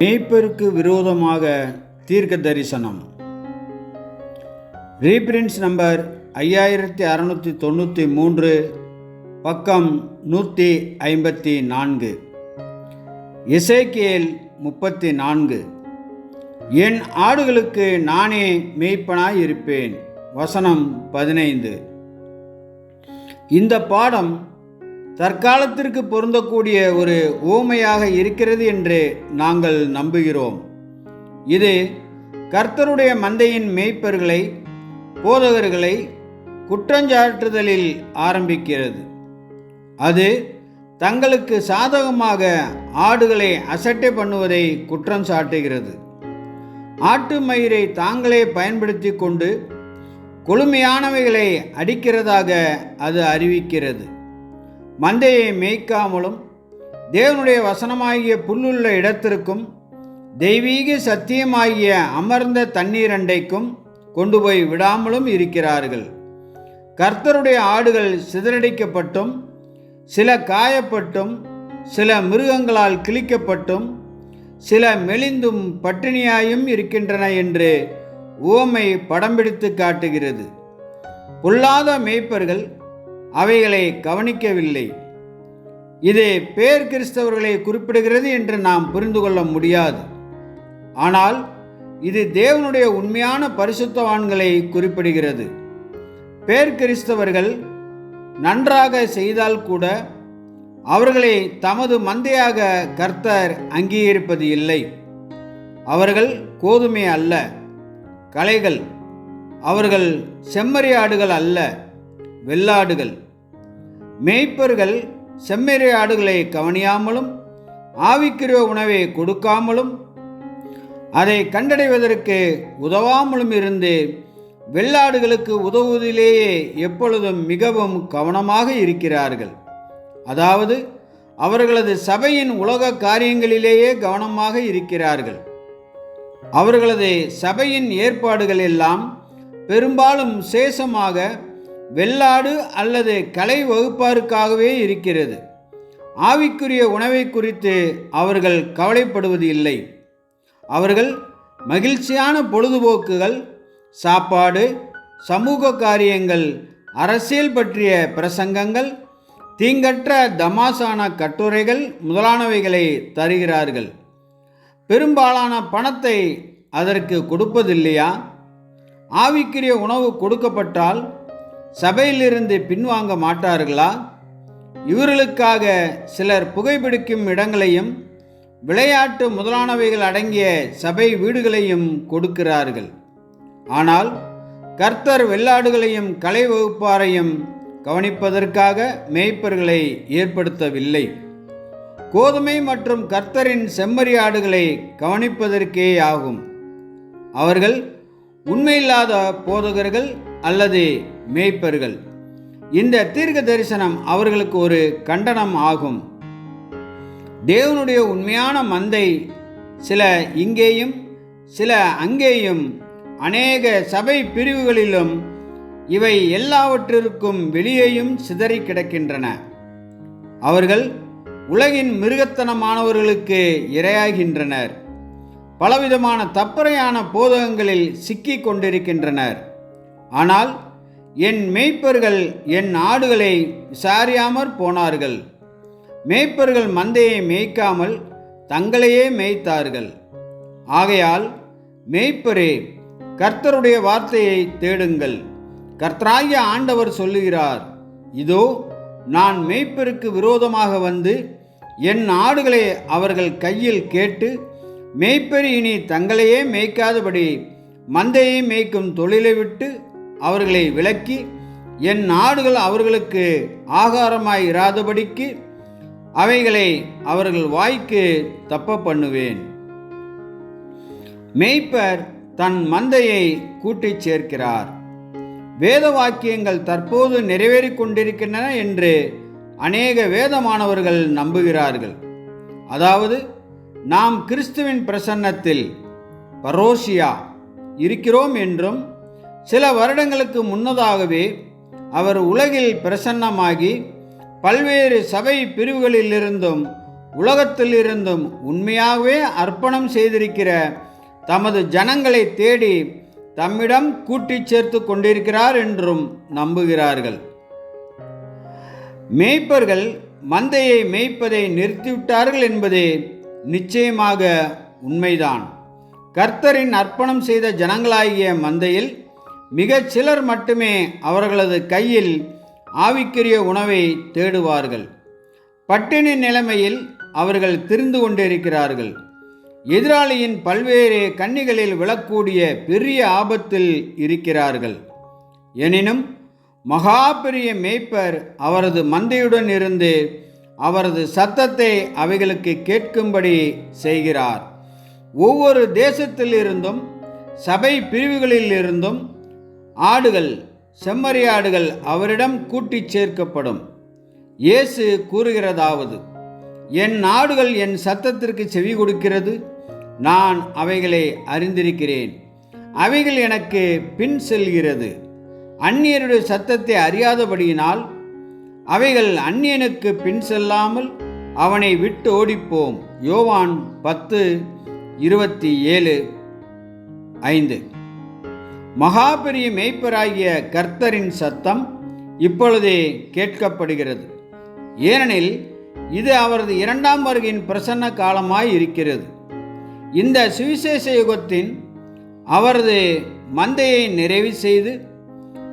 மேய்ப்பருக்கு விரோதமாக தீர்க்க தரிசனம் ரீபிரின்ஸ் நம்பர் ஐயாயிரத்தி அறநூற்றி தொண்ணூற்றி மூன்று பக்கம் நூற்றி ஐம்பத்தி நான்கு. இசைக்கியல் முப்பத்தி நான்கு. என் ஆடுகளுக்கு நானே மெய்ப்பனாய் இருப்பேன் வசனம் பதினைந்து. இந்த பாடம் தற்காலத்திற்கு பொருந்தக்கூடிய ஒரு ஊமையாக இருக்கிறது என்று நாங்கள் நம்புகிறோம். இது கர்த்தருடைய மந்தையின் மேய்ப்பர்களை போதகர்களை குற்றஞ்சாட்டுதலில் ஆரம்பிக்கிறது. அது தங்களுக்கு சாதகமாக ஆடுகளை அசட்டை பண்ணுவதை குற்றம் சாட்டுகிறது. ஆட்டு மயிரை தாங்களே பயன்படுத்தி கொண்டு கொழுமையானவைகளை அடிக்கிறதாக அது அறிவிக்கிறது. மந்தையை மேய்க்காமலும் தேவனுடைய வசனமாகிய புல்லுள்ள இடத்திற்கும் தெய்வீக சத்தியமாகிய அமர்ந்த தண்ணீர் அண்டைக்கும் கொண்டு போய் விடாமலும் இருக்கிறார்கள். கர்த்தருடைய ஆடுகள் சிதறடிக்கப்பட்டும் சில காயப்பட்டும் சில மிருகங்களால் கிழிக்கப்பட்டும் சில மெலிந்தும் பட்டினியாயும் இருக்கின்றன என்று ஓமை படம் பிடித்து காட்டுகிறது. பொல்லாத மேய்ப்பர்கள் அவைகளை கவனிக்கவில்லை. இது பேர் கிறிஸ்தவர்களை குறிப்பிடுகிறது என்று நாம் புரிந்து கொள்ள முடியாது. ஆனால் இது தேவனுடைய உண்மையான பரிசுத்தவான்களை குறிப்பிடுகிறது. பேர் கிறிஸ்தவர்கள் நன்றாக செய்தால் கூட அவர்களை தமது மந்தையாக கர்த்தர் அங்கீகரிப்பது இல்லை. அவர்கள் கோதுமை அல்ல கலைகள் அவர்கள் செம்மறியாடுகள் அல்ல. வெள்ளாடுகள். மேய்ப்பர்கள் செம்மறி ஆடுகளை கவனியாமலும் ஆவிக்குரிய உணவை கொடுக்காமலும் அதை கண்டடைவதற்கு உதவாமலும் இருந்து வெள்ளாடுகளுக்கு உதவுவதிலேயே எப்பொழுதும் மிகவும் கவனமாக இருக்கிறார்கள். அதாவது அவர்களது சபையின் உலக காரியங்களிலேயே கவனமாக இருக்கிறார்கள். அவர்களது சபையின் ஏற்பாடுகள் எல்லாம் பெரும்பாலும் சேஷமாக வெள்ளாடு அல்லது கலை வகுப்பாருக்காகவே இருக்கிறது. ஆவிக்குரிய உணவை குறித்து அவர்கள் கவலைப்படுவது இல்லை. அவர்கள் மகிழ்ச்சியான பொழுதுபோக்குகள் சாப்பாடு சமூக காரியங்கள் அரசியல் பற்றிய பிரசங்கங்கள் தீங்கற்ற தமாசான கட்டுரைகள் முதலானவைகளை தருகிறார்கள். பெரும்பாலான பணத்தை அதற்கு கொடுப்பதில்லையா? ஆவிக்குரிய உணவு கொடுக்கப்பட்டால் சபையிலிருந்து பின்வாங்க மாட்டார்களா? இவர்களுக்காக சிலர் புகைப்பிடிக்கும் இடங்களையும் விளையாட்டு முதலானவைகள் அடங்கிய சபை வீடுகளையும் கொடுக்கிறார்கள். ஆனால் கர்த்தர் வெள்ளாடுகளையும் கலை வகுப்பாரையும் கவனிப்பதற்காக மேய்ப்பர்களை ஏற்படுத்தவில்லை. கோதுமை மற்றும் கர்த்தரின் செம்மறி ஆடுகளை கவனிப்பதற்கே ஆகும் அவர்கள் உண்மையில்லாத போதகர்கள் அல்லது மேய்ப்பர்கள். இந்த தீர்க்க தரிசனம் அவர்களுக்கு ஒரு கண்டனம் ஆகும். தேவனுடைய உண்மையான மந்தை சில இங்கேயும் சில அங்கேயும் அநேக சபை பிரிவுகளிலும் இவை எல்லாவற்றிற்கும் வெளியேயும் சிதறி கிடக்கின்றன. அவர்கள் உலகின் மிருகத்தனமானவர்களுக்கு இரையாகின்றனர். பலவிதமான தப்பறையான போதகங்களில் சிக்கிக் கொண்டிருக்கின்றனர். ஆனால் என் மேய்ப்பர்கள் என் ஆடுகளை விசாரியாமற் போனார்கள். மேய்ப்பர்கள் மந்தையை மேய்க்காமல் தங்களையே மேய்த்தார்கள். ஆகையால் மேய்ப்பரே கர்த்தருடைய வார்த்தையை தேடுங்கள். கர்த்தராகிய ஆண்டவர் சொல்லுகிறார் இதோ நான் மேய்ப்பருக்கு விரோதமாக வந்து என் ஆடுகளை அவர்கள் கையில் கேட்டு மேய்ப்பர் இனி தங்களையே மேய்க்காதபடி மந்தையை மேய்க்கும் தொழிலை விட்டு அவர்களை விலக்கி என் நாடுகள் அவர்களுக்கு ஆகாரமாய் இராதபடிக்கு அவைகளை அவர்கள் வாய்க்கு தப்ப பண்ணுவேன். மெய்ப்பர் தன் மந்தையை கூட்டிச் சேர்க்கிறார். வேத வாக்கியங்கள் தற்போது நிறைவேறிக் கொண்டிருக்கின்றன என்று அநேக வேதமானவர்கள் நம்புகிறார்கள். அதாவது நாம் கிறிஸ்துவின் பிரசன்னத்தில் பரோசியா இருக்கிறோம் என்றும் சில வருடங்களுக்கு முன்னதாகவே அவர் உலகில் பிரசன்னமாகி பல்வேறு சபை பிரிவுகளிலிருந்தும் உலகத்திலிருந்தும் உண்மையாகவே அர்ப்பணம் செய்திருக்கிற தமது ஜனங்களை தேடி தம்மிடம் கூட்டிச் சேர்த்து கொண்டிருக்கிறார் என்றும் நம்புகிறார்கள். மேய்ப்பர்கள் மந்தையை மேய்ப்பதை நிறுத்திவிட்டார்கள் என்பது நிச்சயமாக உண்மைதான். கர்த்தரின் அர்ப்பணம் செய்த ஜனங்களாகிய மந்தையில் மிகச் சிலர் மட்டுமே அவர்களது கையில் ஆவிக்குரிய உணவை தேடுவார்கள். பட்டினி நிலைமையில் அவர்கள் திரிந்து கொண்டிருக்கிறார்கள். எதிராளியின் பல்வேறு கன்னிகளில் விழக்கூடிய பெரிய ஆபத்தில் இருக்கிறார்கள். எனினும் மகா பெரிய மேய்ப்பர் அவரது மந்தையுடன் இருந்து அவரது சத்தத்தை அவைகளுக்கு கேட்கும்படி செய்கிறார். ஒவ்வொரு தேசத்திலிருந்தும் சபை பிரிவுகளில் இருந்தும் ஆடுகள் செம்மறியாடுகள் அவரிடம் கூட்டிச் சேர்க்கப்படும். இயேசு கூறுகிறதாவது என் ஆடுகள் என் சத்தத்திற்கு செவி கொடுக்கிறது. நான் அவைகளை அறிந்திருக்கிறேன். அவைகள் எனக்கு பின் செல்கிறது. அந்நியருடைய சத்தத்தை அறியாதபடியினால் அவைகள் அந்நியனுக்கு பின் செல்லாமல் அவனை விட்டு ஓடிப்போம். யோவான் பத்து இருபத்தி ஏழு ஐந்து. மகாபெரிய மேய்ப்பராகிய கர்த்தரின் சத்தம் இப்பொழுதே கேட்கப்படுகிறது. ஏனெனில் இது அவரது இரண்டாம் வருகையின் பிரசன்ன காலமாய் இருக்கிறது. இந்த சுவிசேஷ யுகத்தின் அவரது மந்தையை நிறைவு செய்து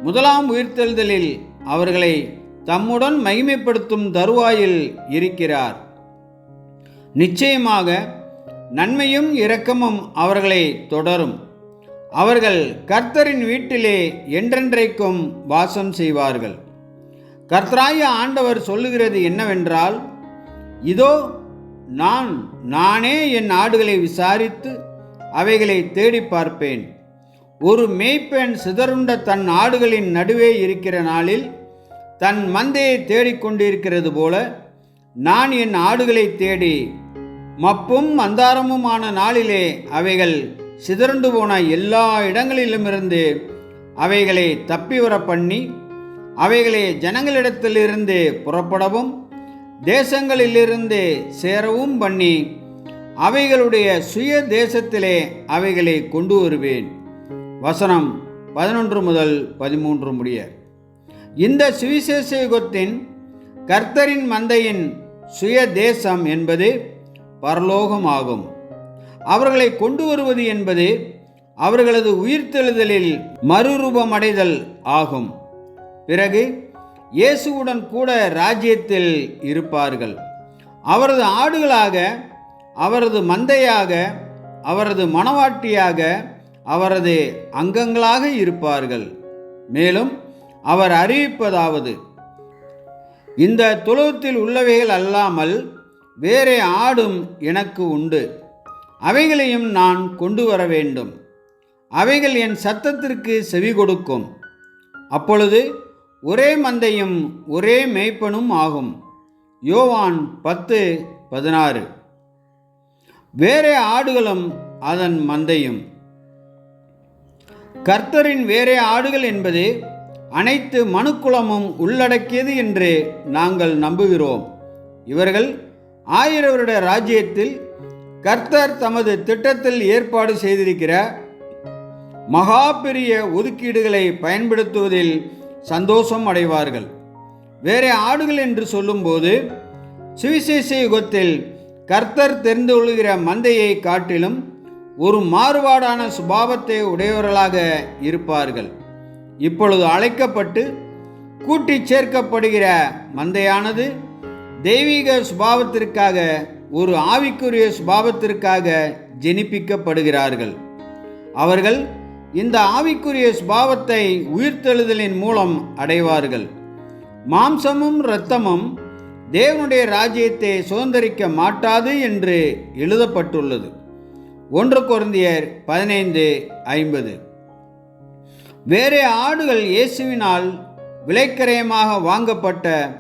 முதலாம் உயிர்த்தெழுதலில் அவர்களை தம்முடன் மகிமைப்படுத்தும் தருவாயில் இருக்கிறார். நிச்சயமாக நன்மையும் இரக்கமும் அவர்களை தொடரும். அவர்கள் கர்த்தரின் வீட்டிலே என்றென்றைக்கும் வாசம் செய்வார்கள். கர்த்தராய ஆண்டவர் சொல்லுகிறது என்னவென்றால் இதோ நான் நானே என் ஆடுகளை விசாரித்து அவைகளை தேடி பார்ப்பேன். ஒரு மேய்ப்பெண் சிதறுண்ட தன் ஆடுகளின் நடுவே இருக்கிற நாளில் தன் மந்தையை தேடிக்கொண்டிருக்கிறது போல நான் என் ஆடுகளை தேடி மப்பும் மந்தாரமுமான நாளிலே அவைகள் சிதறண்டு போன எல்லா இடங்களிலுமிருந்து அவைகளை தப்பி வர பண்ணி அவைகளை ஜனங்களிடத்திலிருந்து புறப்படவும் தேசங்களிலிருந்து சேரவும் பண்ணி அவைகளுடைய சுய தேசத்திலே அவைகளை கொண்டு வருவேன். வசனம் பதினொன்று முதல் பதிமூன்று முடிய. இந்த சுவிசேஷ யுகத்தின் கர்த்தரின் மந்தையின் சுய தேசம் என்பது பரலோகமாகும். அவர்களை கொண்டு வருவது என்பது அவர்களது உயிர்த்தெழுதலில் மறுரூபமடைதல் ஆகும். பிறகு இயேசுவுடன் கூட ராஜ்யத்தில் இருப்பார்கள். அவரது ஆடுகளாக அவரது மந்தையாக அவரது மணவாட்டியாக அவரது அங்கங்களாக இருப்பார்கள். மேலும் அவர் அறிவிப்பதாவது இந்த துலகத்தில் உள்ளவைகள் அல்லாமல் வேறே ஆடும் எனக்கு உண்டு. அவைகளையும் நான் கொண்டு வர வேண்டும் அவைகள் என் சத்தத்திற்கு செவி கொடுக்கும். அப்பொழுது ஒரே மந்தையும் ஒரே மேய்ப்பனும் ஆகும். யோவான் பத்து பதினாறு. வேறே ஆடுகளும் அதன் மந்தையும். கர்த்தரின் வேறே ஆடுகள் என்பது அனைத்து மனுக்குலமும் உள்ளடக்கியது என்று நாங்கள் நம்புகிறோம். இவர்கள் ஆயிர வருட ராஜ்யத்தில் கர்த்தர் தமது திட்டத்தில் ஏற்பாடு செய்திருக்கிற மகா பெரிய ஒதுக்கீடுகளை பயன்படுத்துவதில் சந்தோஷம் அடைவார்கள். வேறு ஆடுகள் என்று சொல்லும்போது சுவிசேஷ யுகத்தில் கர்த்தர் தெரிந்து கொள்கிற மந்தையை காட்டிலும் ஒரு மாறுபாடான சுபாவத்தை உடையவர்களாக இருப்பார்கள். இப்பொழுது அழைக்கப்பட்டு கூட்டிச் சேர்க்கப்படுகிற மந்தையானது தெய்வீக சுபாவத்திற்காக ஒரு ஆவிக்குரிய சுபாவத்திற்காக ஜெனிப்பிக்கப்படுகிறார்கள். அவர்கள் இந்த ஆவிக்குரிய சுபாவத்தை உயிர்த்தெழுதலின் மூலம் அடைவார்கள். மாம்சமும் இரத்தமும் தேவனுடைய ராஜ்யத்தை சுதந்திரிக்க மாட்டாது என்று எழுதப்பட்டுள்ளது. ஒன்று குருந்தியர் பதினைந்து ஐம்பது. வேறே ஆடுகள் இயேசுவினால் விலைக்கரையமாக வாங்கப்பட்ட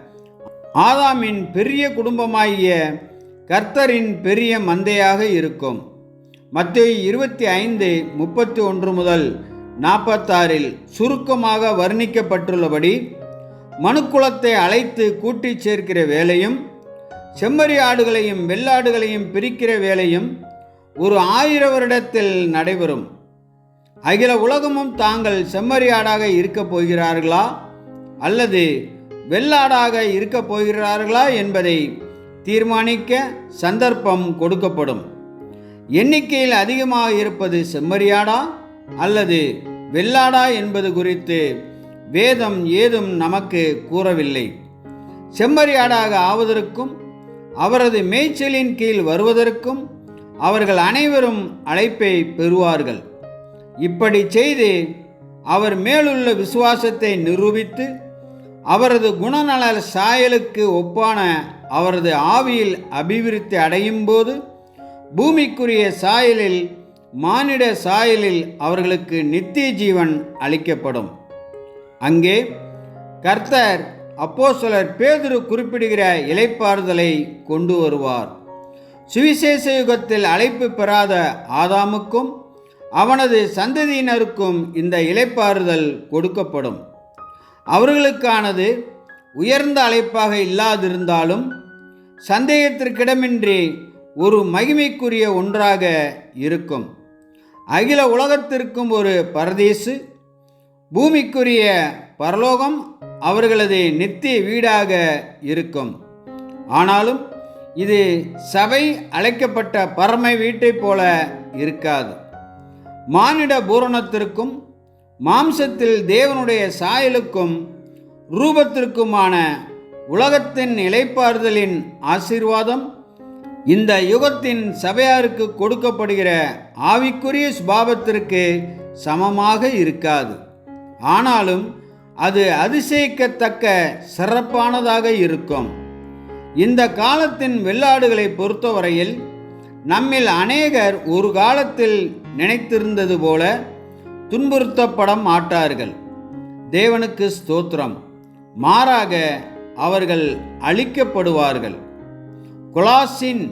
ஆதாமின் பெரிய குடும்பமாகிய கர்த்தரின் பெரிய மந்தையாக இருக்கும். மத்திய இருபத்தி ஐந்து முப்பத்தி ஒன்று முதல் நாற்பத்தாறில் சுருக்கமாக வர்ணிக்கப்பட்டுள்ளபடி மனுக்குலத்தை அழைத்து கூட்டிச் சேர்க்கிற வேலையும் செம்மறி ஆடுகளையும் வெள்ளாடுகளையும் பிரிக்கிற வேலையும் ஒரு ஆயிரம் வருடத்தில் நடைபெறும். அகில உலகமும் தாங்கள் செம்மறி ஆடாக இருக்கப் போகிறார்களா? அல்லது வெள்ளாடாக இருக்கப் போகிறார்களா என்பதை தீர்மானிக்க சந்தர்ப்பம் கொடுக்கப்படும். எண்ணிக்கையில் அதிகமாக இருப்பது செம்மறியாடா அல்லது வெள்ளாடா என்பது குறித்து வேதம் ஏதும் நமக்கு கூறவில்லை. செம்மறியாடாக ஆவதற்கும் அவரது மேய்ச்சலின் கீழ் வருவதற்கும் அவர்கள் அனைவரும் அழைப்பை பெறுவார்கள். இப்படி செய்து அவர் மேலுள்ள விசுவாசத்தை நிரூபித்து அவரது குணநல சாயலுக்கு ஒப்பான அவரது ஆவியில் அபிவிருத்தி அடையும் போது பூமிக்குரிய சாயலில் மானிட சாயலில் அவர்களுக்கு நித்திய ஜீவன் அளிக்கப்படும். அங்கே கர்த்தர் அப்போஸ்தலர் பேதுரு குறிப்பிடுகிற இலைப்பாறுதலை கொண்டு வருவார். சுவிசேஷ யுகத்தில் அழைப்பு பெறாத ஆதாமுக்கும் அவனது சந்ததியினருக்கும் இந்த இலைப்பாறுதல் கொடுக்கப்படும். அவர்களுக்கானது உயர்ந்த அழைப்பாக இல்லாதிருந்தாலும் சந்தேகத்திற்கிடமின்றி ஒரு மகிமைக்குரிய ஒன்றாக இருக்கும். அகில உலகத்திற்கும் ஒரு பரதேசு பூமிக்குரிய பரலோகம் அவர்களது நித்திய வீடாக இருக்கும். ஆனாலும் இது சபை அழைக்கப்பட்ட பரமை வீட்டைப் போல இருக்காது. மானிட பூரணத்திற்கும் மாம்சத்தில் தேவனுடைய சாயலுக்கும் ரூபத்திற்குமான உலகத்தின் நிலைப்பாறுதலின் ஆசீர்வாதம் இந்த யுகத்தின் சபையாருக்கு கொடுக்கப்படுகிற ஆவிக்குரிய சுபாவத்திற்கு சமமாக இருக்காது. ஆனாலும் அது அதிசயிக்கத்தக்க சிறப்பானதாக இருக்கும். இந்த காலத்தின் வெள்ளாடுகளை பொறுத்தவரையில் நம்மில் அநேகர் ஒரு காலத்தில் நினைத்திருந்தது போல துன்புறுத்தப்பட மாட்டார்கள். தேவனுக்கு ஸ்தோத்திரம். மாறாக அவர்கள் அழிக்கப்படுவார்கள். கொலாசின்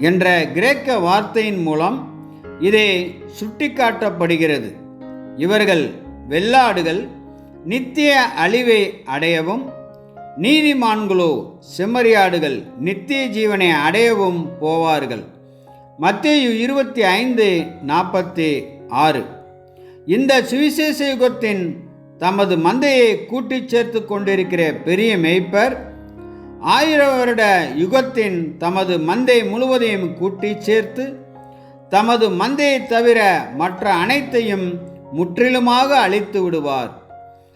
என்ற கிரேக்க வார்த்தையின் மூலம் இதை சுட்டிக்காட்டப்படுகிறது. இவர்கள் வெள்ளாடுகள் நித்திய அழிவை அடையவும் நீதிமான்களோ செம்மறியாடுகள் நித்திய ஜீவனை அடையவும் போவார்கள். மத்தியு இருபத்தி ஐந்து நாற்பத்தி ஆறு. இந்த சுவிசேஷ யுகத்தின் தமது மந்தையை கூட்டிச் சேர்த்து கொண்டிருக்கிற பெரிய மெய்ப்பர் ஆயிரம் வருட யுகத்தின் தமது மந்தை முழுவதையும் கூட்டி சேர்த்து தமது மந்தையை தவிர மற்ற அனைத்தையும் முற்றிலுமாக அழித்து விடுவார்.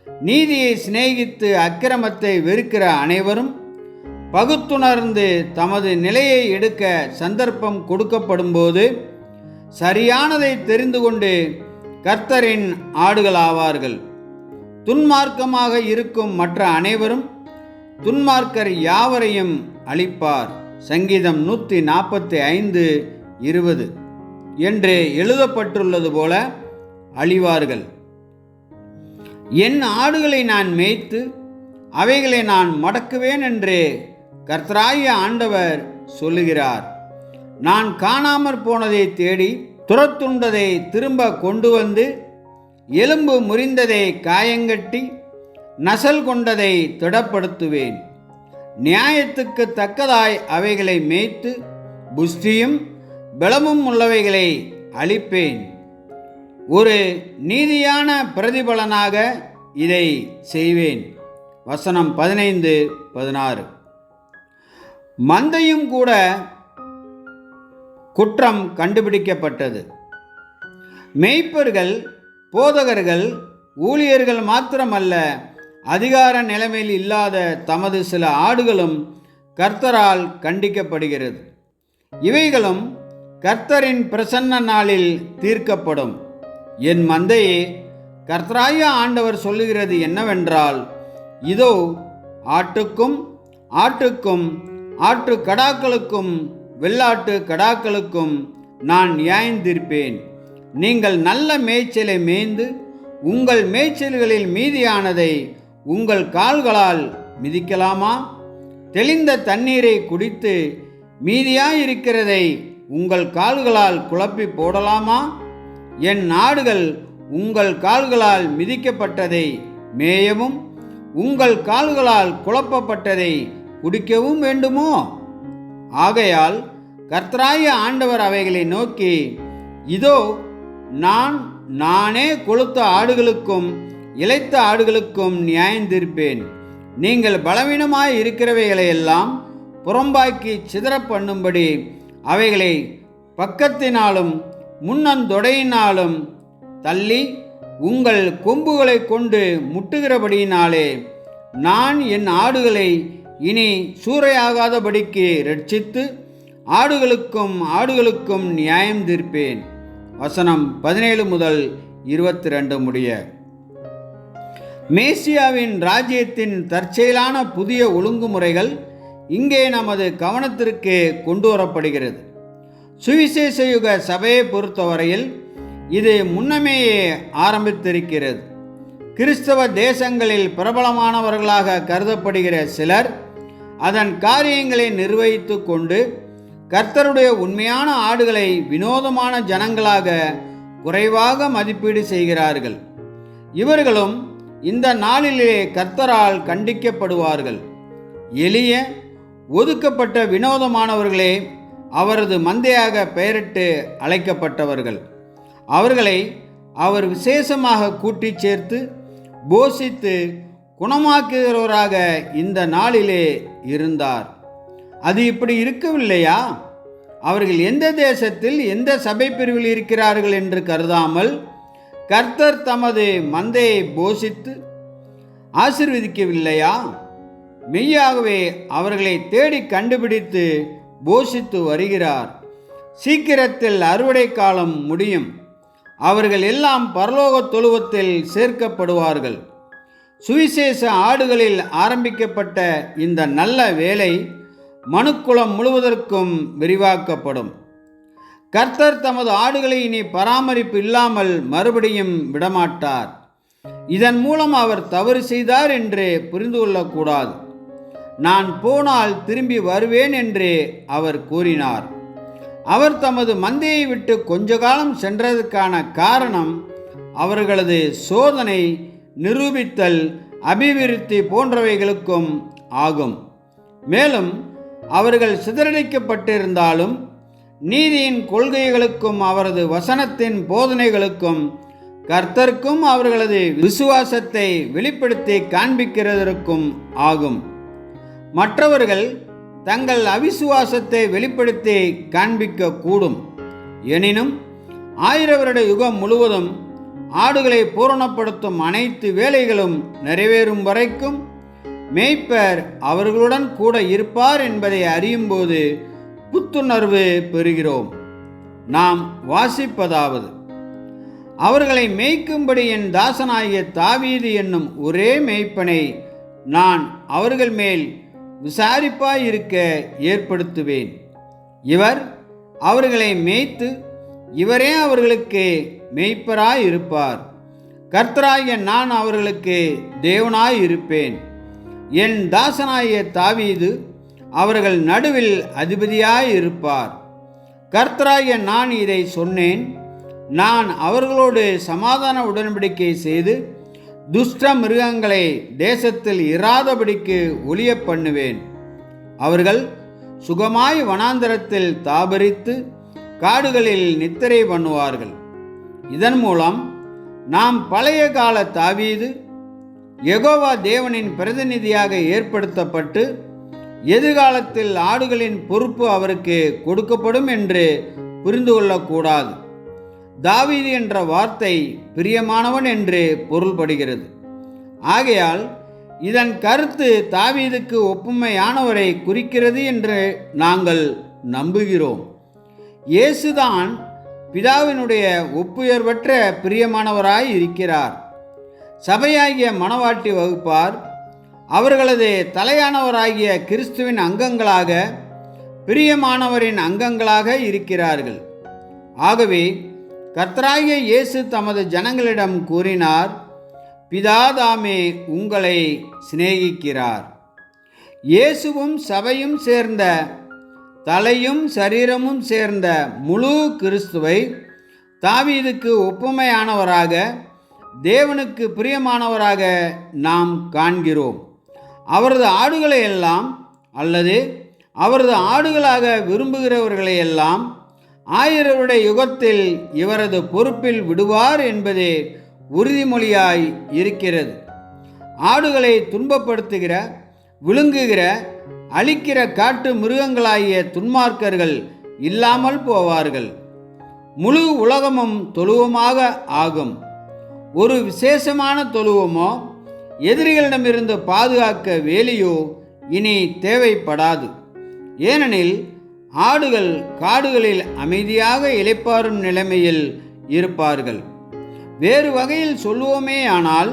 நீதியை சிநேகித்து அக்கிரமத்தை வெறுக்கிற அனைவரும் பகுத்துணர்ந்து தமது நிலையை எடுக்க சந்தர்ப்பம் கொடுக்கப்படும்போது சரியானதை தெரிந்து கொண்டு கர்த்தரின் ஆடுகளாவார்கள். துன்மார்க்கமாக இருக்கும் மற்ற அனைவரும் துன்மார்க்கர் யாவரையும் அழிப்பார். சங்கீதம் நூற்றி நாற்பத்தி ஐந்து இருபது. என்று எழுதப்பட்டுள்ளது போல அழிவார்கள். என் ஆடுகளை நான் மேய்த்து அவைகளை நான் மடக்குவேன் என்று கர்த்தராய ஆண்டவர் சொல்லுகிறார். நான் காணாமற் போனதை தேடி துரத்துண்டதை திரும்ப கொண்டு வந்து எலும்பு முறிந்ததை காயங்கட்டி நசல் கொண்டதை திடப்படுத்துவேன். நியாயத்துக்கு தக்கதாய் அவைகளை மேய்த்து புஷ்டியும் பலமும் உள்ளவைகளை அழிப்பேன். ஒரு நீதியான பிரதிபலனாக இதை செய்வேன். வசனம் பதினைந்து பதினாறு. மந்தையும் கூட குற்றம் கண்டுபிடிக்கப்பட்டது. மேய்ப்பர்கள் போதகர்கள் ஊழியர்கள் மாத்திரமல்ல அதிகார நிலைமையில் இல்லாத தமது சில ஆடுகளும் கர்த்தரால் கண்டிக்கப்படுகிறது. இவைகளும் கர்த்தரின் பிரசன்ன நாளில் தீர்க்கப்படும். என் மந்தையே கர்த்தராய ஆண்டவர் சொல்லுகிறது என்னவென்றால் இதோ ஆட்டுக்கும் ஆட்டுக்கும் ஆட்டு கடாக்களுக்கும் வெள்ளாட்டு கடாக்களுக்கும் நான் நியாயந்திருப்பேன். நீங்கள் நல்ல மேய்ச்சலை மேய்ந்து உங்கள் மேய்ச்சல்களில் மீதியானதை உங்கள் கால்களால் மிதிக்கலாமா? தெளிந்த தண்ணீரை குடித்து மீதியாயிருக்கிறதை உங்கள் கால்களால் குழப்பி போடலாமா? என் நாடுகள் உங்கள் கால்களால் மிதிக்கப்பட்டதை மேயவும் உங்கள் கால்களால் குழப்பப்பட்டதை குடிக்கவும் வேண்டுமோ? ஆகையால் கர்த்தராய ஆண்டவர் அவைகளை நோக்கி இதோ நான் நானே கொளுத்த ஆடுகளுக்கும் இளைத்த ஆடுகளுக்கும் நியாயந்திருப்பேன் நீங்கள் பலவீனமாய் இருக்கிறவைகளை எல்லாம் புறம்பாக்கி சிதற பண்ணும்படி அவைகளை பக்கத்தினாலும் முன்னந்தொடையினாலும் தள்ளி உங்கள் கொம்புகளை கொண்டு முட்டுகிறபடியினாலே நான் என் ஆடுகளை இனி சூறையாகாதபடிக்கு ரட்சித்து ஆடுகளுக்கும் ஆடுகளுக்கும் நியாயம் தீர்ப்பேன். வசனம் பதினேழு முதல் இருபத்தி ரெண்டு முடிய. மேசியாவின் ராஜ்யத்தின் தற்செயலான புதிய ஒழுங்குமுறைகள் இங்கே நமது கவனத்திற்கு கொண்டு வரப்படுகிறது. சுவிசேஷ யுக சபையை பொறுத்தவரையில் இது முன்னமேயே ஆரம்பித்திருக்கிறது. கிறிஸ்தவ தேசங்களில் பிரபலமானவர்களாக கருதப்படுகிற சிலர் அதன் காரியங்களை நிர்வகித்து கொண்டு கர்த்தருடைய உண்மையான ஆடுகளை வினோதமான ஜனங்களாக குறைவாக மதிப்பீடு செய்கிறார்கள். இவர்களும் இந்த நாளிலே கர்த்தரால் கண்டிக்கப்படுவார்கள். எளிய ஒதுக்கப்பட்ட வினோதமானவர்களே அவரது மந்தையாக பெயரிட்டு அழைக்கப்பட்டவர்கள். அவர்களை அவர் விசேஷமாக கூட்டிச் சேர்த்து போஷித்து குணமாக்குகிறவராக இந்த நாளிலே இருந்தார். அது இப்படி இருக்கவில்லையா? அவர்கள் எந்த தேசத்தில் எந்த சபை பிரிவில் இருக்கிறார்கள் என்று கருதாமல் கர்த்தர் தமது மந்தையை போஷித்து ஆசிர்வதிக்கவில்லையா? மெய்யாகவே அவர்களை தேடி கண்டுபிடித்து போஷித்து வருகிறார். சீக்கிரத்தில் அறுவடை காலம் முடியும். அவர்கள் எல்லாம் பரலோக தொழுவத்தில் சேர்க்கப்படுவார்கள். சுவிசேஷ ஆடுகளில் ஆரம்பிக்கப்பட்ட இந்த நல்ல வேலை மனுக்குலம் முழுவதற்கும் விரிவாக்கப்படும். கர்த்தர் தமது ஆடுகளை இனி பராமரிப்பு இல்லாமல் மறுபடியும் விடமாட்டார். இதன் மூலம் அவர் தவறு செய்தார் என்று புரிந்து கொள்ளக்கூடாது. நான் போனால் திரும்பி வருவேன் என்று அவர் கூறினார். அவர் தமது மந்தையை விட்டு கொஞ்ச காலம் சென்றதற்கான காரணம் அவர்களது சோதனை நிரூபித்தல் அபிவிருத்தி போன்றவைகளுக்கும் ஆகும். மேலும் அவர்கள் சிதறடிக்கப்பட்டிருந்தாலும் நீதியின் கொள்கைகளுக்கும் அவரது வசனத்தின் போதனைகளுக்கும் கர்த்தருக்கும் அவர்களது விசுவாசத்தை வெளிப்படுத்தி காண்பிக்கிறதற்கும் ஆகும். மற்றவர்கள் தங்கள் அவிசுவாசத்தை வெளிப்படுத்தி காண்பிக்க கூடும் எனினும் ஆயிர வருட யுகம் முழுவதும் ஆடுகளை பூரணப்படுத்தும் அனைத்து வேலைகளும் நிறைவேறும் வரைக்கும் மேய்ப்பர் அவர்களுடன் கூட இருப்பார் என்பதை அறியும்போது புத்துணர்வு பெறுகிறோம். நாம் வாசிப்பதாவது அவர்களை மேய்க்கும்படி என் தாசனாகிய தாவீது என்னும் ஒரே மேய்ப்பனை நான் அவர்கள் மேல் விசாரிப்பாயிருக்க ஏற்படுத்துவேன். இவர் அவர்களை மேய்த்து இவரே அவர்களுக்கு மேய்ப்பராய் இருப்பார் கர்த்தராகிய நான் அவர்களுக்கு தேவனாய் இருப்பேன் என் தாசனாகிய தாவீது அவர்கள் நடுவில் அதிபதியாய் இருப்பார் கர்த்தராகிய நான் இதை சொன்னேன். நான் அவர்களோடு சமாதான உடன்படிக்கை செய்து துஷ்ட மிருகங்களை தேசத்தில் இராதபடிக்கு ஒளிய பண்ணுவேன் அவர்கள் சுகமாய் வனாந்தரத்தில் தாபரித்து காடுகளில் நித்திரை பண்ணுவார்கள். இதன் மூலம் நாம் பழைய கால தாவீது எகோவா தேவனின் பிரதிநிதியாக ஏற்படுத்தப்பட்டு எதிர்காலத்தில் ஆடுகளின் பொறுப்பு அவருக்கு கொடுக்கப்படும் என்று புரிந்து கொள்ளக்கூடாது. தாவீது என்ற வார்த்தை பிரியமானவன் என்று பொருள்படுகிறது. ஆகையால் இதன் கருத்து தாவீதுக்கு ஒப்புமையானவரை குறிக்கிறது என்று நாங்கள் நம்புகிறோம். இயேசுதான் பிதாவினுடைய ஒப்புயர்வற்ற பிரியமானவராய் இருக்கிறார். சபையாகிய மணவாட்டி வகுப்பார். அவர்களது தலையானவராகிய கிறிஸ்துவின் அங்கங்களாக பிரியமானவரின் அங்கங்களாக இருக்கிறார்கள். ஆகவே கர்த்தராகிய இயேசு தமது ஜனங்களிடம் கூறினார் பிதாதாமே உங்களை சிநேகிக்கிறார். இயேசுவும் சபையும் சேர்ந்த தலையும் சரீரமும் சேர்ந்த முழு கிறிஸ்துவை தாவீதுக்கு ஒப்புமையானவராக தேவனுக்கு பிரியமானவராக நாம் காண்கிறோம். அவரது ஆடுகளை எல்லாம் அல்லது அவரது ஆடுகளாக விரும்புகிறவர்களையெல்லாம் ஆயிரருடைய யுகத்தில் இவரது பொறுப்பில் விடுவார் என்பதே உறுதிமொழியாய் இருக்கிறது. ஆடுகளை துன்பப்படுத்துகிற விழுங்குகிற அழிக்கிற காட்டு மிருகங்களாகிய துன்மார்க்கர்கள் இல்லாமல் போவார்கள். முழு உலகமும் தொழுவமாக ஆகும். ஒரு விசேஷமான தொழுவமோ எதிரிகளிடமிருந்து பாதுகாக்க வேலியோ இனி தேவைப்படாது. ஏனெனில் ஆடுகள் காடுகளில் அமைதியாக இழைப்பாரும் நிலைமையில் இருப்பார்கள். வேறு வகையில் சொல்லுவோமே ஆனால்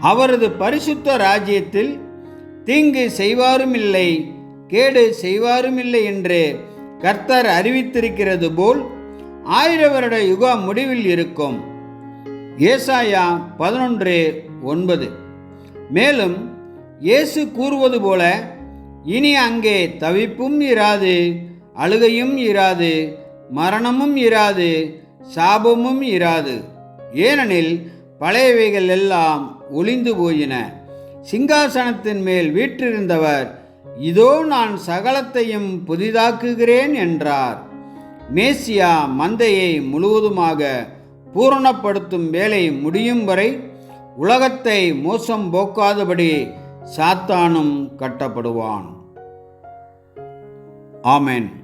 அவரது பரிசுத்த ராஜ்யத்தில் தீங்கு செய்வாரும் இல்லை கேடு செய்வாரும் இல்லை என்று கர்த்தர் அறிவித்திருக்கிறது போல் ஆயிர வருட முடிவில் இருக்கும். ஏசாயா பதினொன்று ஒன்பது. மேலும் இயேசு கூறுவது போல இனி அங்கே தவிப்பும் இராது அழுகையும் இராது மரணமும் இராது சாபமும் இராது. ஏனெனில் பழையவைகள் எல்லாம் ஒளிந்து போயின. சிங்காசனத்தின் மேல் வீற்றிருந்தவர் இதோ நான் சகலத்தையும் புதிதாக்குகிறேன் என்றார். மேசியா மந்தையை முழுவதுமாக பூரணப்படுத்தும் வேலை முடியும் வரை உலகத்தை மோசம் போக்காதபடி சாத்தானும் கட்டப்படுவான். ஆமேன்.